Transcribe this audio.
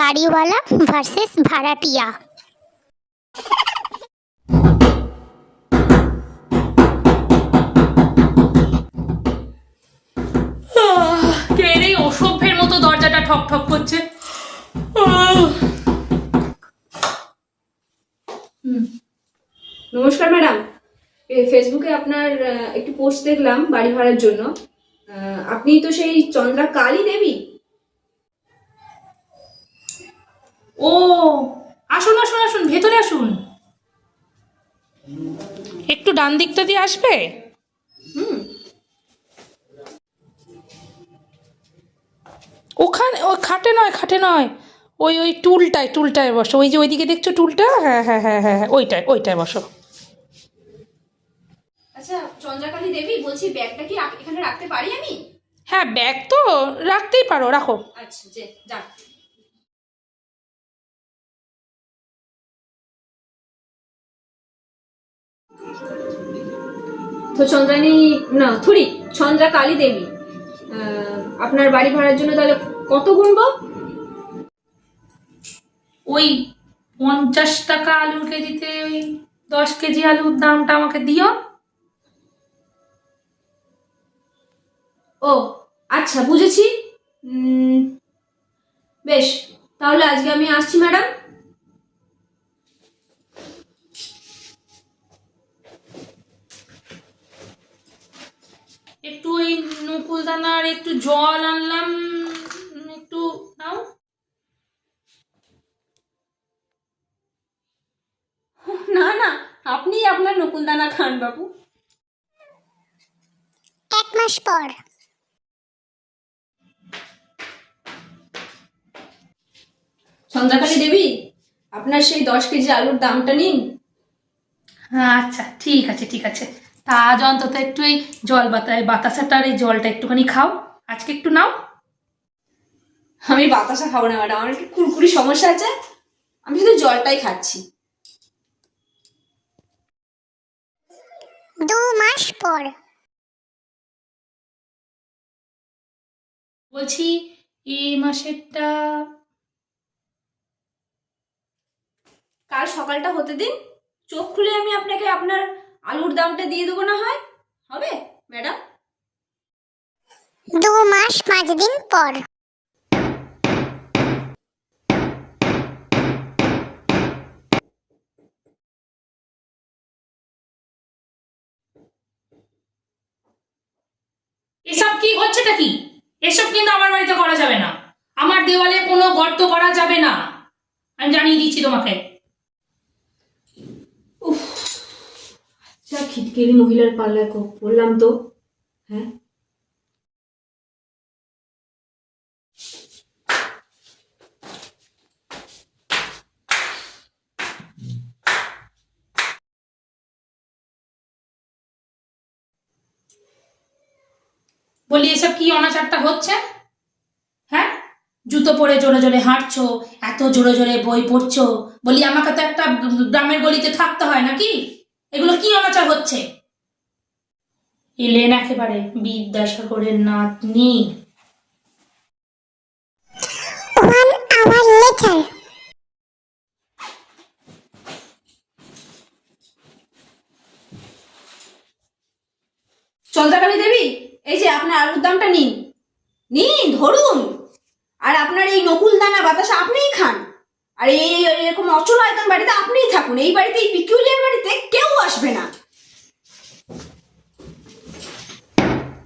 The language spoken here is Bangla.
বাড়িওয়ালা ভার্সেস ভাড়াটিয়া। কে মতো দরজাটা ঠক ঠক করছে! নমস্কার ম্যাডাম। ফেসবুকে আপনার একটি পোস্ট দেখলাম বাড়ি ভাড়ার জন্য আপনি তো সেই চন্দ্রা কালী দেবী? ও আসুন আসুন আসুন ভেতরে আসুন। একটু ডান দিকটা দিয়ে আসবে? ওখানে ও খাটে নয় খাটে নয়। ওই ওই টুলটায় টুলটায় বসো। ওই যে ওইদিকে দেখছ টুলটা? হ্যাঁ হ্যাঁ হ্যাঁ হ্যাঁ হ্যাঁ ওইটায় ওইটায় বসো। আচ্ছা চন্দ্রাকালী দেবী বলছি ব্যাগটা কি এখানে রাখতে পারি আমি? হ্যাঁ ব্যাগ তো রাখতেই পারো রাখো। আচ্ছা যে যাক। তো চন্দ্রানী না থুরি চন্দ্রা কালী দেবী। আপনার বাড়ি ভাড়ার জন্য তাহলে কত গুনবো? ওই পঞ্চাশ টাকা আলুর কেজিতে ওই দশ কেজি আলুর দামটা আমাকে দিও। ও আচ্ছা বুঝেছি। বেশ তাহলে আজকে আমি আসছি ম্যাডাম। একটু ওই নকুল দানার একটু জল আনলাম একটু নাও। না না আপনি আপনার নকুলদানা খান বাবু। এক মাস পর। চন্দ্রাকালী দেবী আপনার সেই দশ কেজি আলুর দামটা নিন। হ্যাঁ আচ্ছা ঠিক আছে ঠিক আছে। তা আজ অন্তত একটু এই জল বাতায় বাতাসাটার এই জলটা একটুখানি খাও। আজকে একটু নাও। আমি বাতাসা খাব না ম্যাডাম। আমার একটু কুরকুরি সমস্যা আছে। আমি শুধু জলটাই খাচ্ছি। দু মাস পর। বলছি এই মাসেরটা কাল সকালটা হতে দিন। চোখ খুলে আমি আপনাকে আপনার আলুর দামটা দিয়ে দেবো না হয়? হবে ম্যাডাম? দু মাস পাঁচ দিন পর। এসব কি হচ্ছেটা কি? এসব কিন্তু আমার বাড়িতে করা যাবে না। আমার দেওয়ালে কোনো গর্ত করা যাবে না। আমি জানিয়ে দিচ্ছি তোমাকে। যা খিটকেলি মহিলার পাল্লায় পড়লাম তো। হ্যাঁ? বলি, এসব কি অনাচারটা হচ্ছে? হ্যাঁ? জুতো পরে জোরে জোরে হাঁটছো, এত জোরে জোরে বই পড়ছো। বলি, আমাকে তো একটা গ্রামের গলিতে থাকতে হয় নাকি? এগুলো কি অনাচার হচ্ছে? এলেন একেবারে বিদ্যাসাগরের নাতনি। চন্দ্রাকালী দেবী এই যে আপনার আলুর দামটা নিন। নিন ধরুন। আর আপনার এই নকুল দানা বাতাসা আপনিই খান। আর এই অচল আয়তন বাড়িতে আপনিই থাকুন। এই বাড়িতে এই পিকিউলিয়ার বাড়িতে কেউ আসবে না।